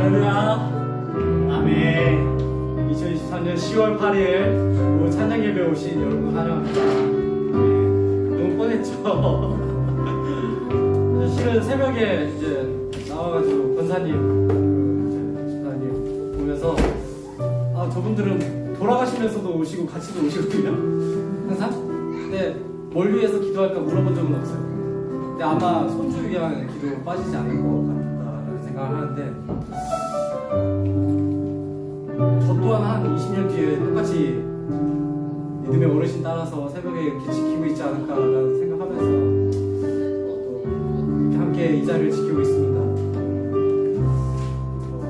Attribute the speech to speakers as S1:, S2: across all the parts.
S1: 할렐루야. 아멘. 2024년 10월 8일 오후 찬양 예배 오신 여러분 환영합니다. 네, 너무 뻔했죠. 실은 새벽에 이제 나와가지고 권사님, 집사님 보면서 아 저분들은 돌아가시면서도 오시고 같이도 오시거든요. 항상. 근데 뭘 위해서 기도할까 물어본 적은 없어요. 근데 아마 손주 위한 기도 빠지지 않을 것 같다라는 생각을 하는데 저 또한 한 20년 뒤에 똑같이 믿음의 어르신 따라서 새벽에 이렇게 지키고 있지 않을까라는 생각하면서 또 이렇게 함께 이 자리를 지키고 있습니다. 어,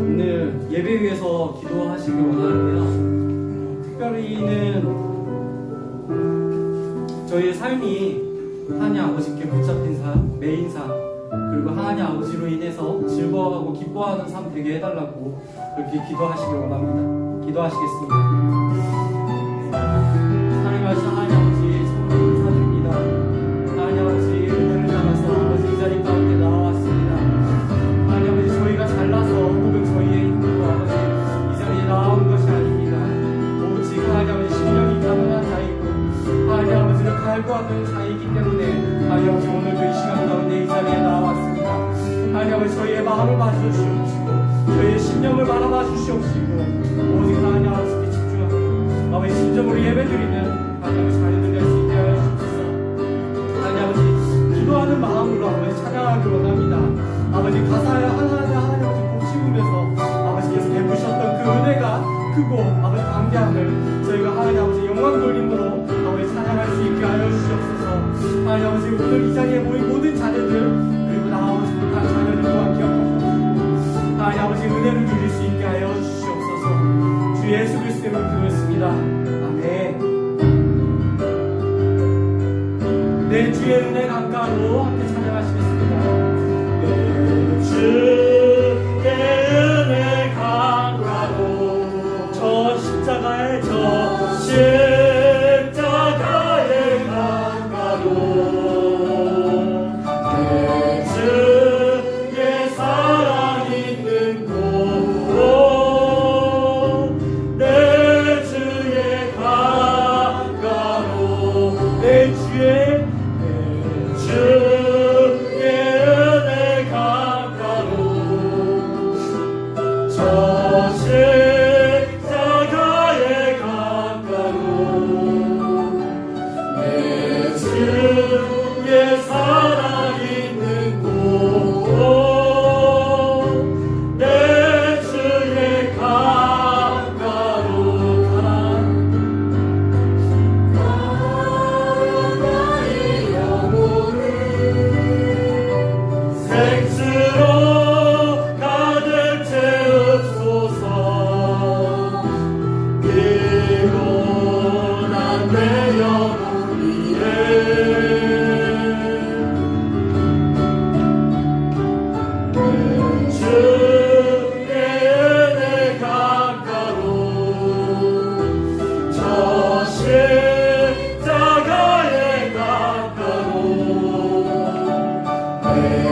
S1: 오늘 예배 위해서 기도하시길 원하는데요. 특별히는 저희의 삶이 하나님 아버지께 붙잡힌 삶, 메인 삶, 그리고 하나님 아버지로 인해서 즐거워하고 기뻐하는 삶 되게 해달라고 그렇게 기도하시길 원합니다. 기도하시겠습니다. 하나님 아버지, 하나님 아버지, 정말 감사드립니다. 하나님 아버지, 은혜를 담아서 아버지 이 자리 가운데 나와왔습니다. 하나님 아버지, 저희가 잘나서 혹은 저희의 힘으로 아버지 이 자리에 나온 것이 아닙니다. 오직 하나님 아버지 신령이 가능한 자이고 하나님 아버지를 갈구하는 자이 하나님 아버지 저희의 마음을 봐주시옵시고 저희의 심령을 바라봐 주시옵시고 오직 하나님 아버지께 집중하고 아버지 진정으로 예배드리는 하나님 아버지 자녀들 될수 있게 하여 주옵소서. 하나님 아버지 기도하는 마음으로 아버지 찬양하기 원합니다. 아버지 가사에 하나하나 하나님 아버지 곡 씹으면서 아버지께서 베푸셨던 그 은혜가 크고 아버지 광대함을 저희가 하나님 아버지 영광 돌림으로 아버지 찬양할 수 있게 하여 주시옵소서. 하나님 아버지 오늘 이 자리에 모인 모든 자녀들 자녀들과 기억하시고 하나님 아버지 은혜를 누릴 수 있게 하여 주시옵소서. 주 예수 그리스도를 기도했습니다. 아멘. 내 주의 은혜 강가로 저 내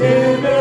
S2: Amen.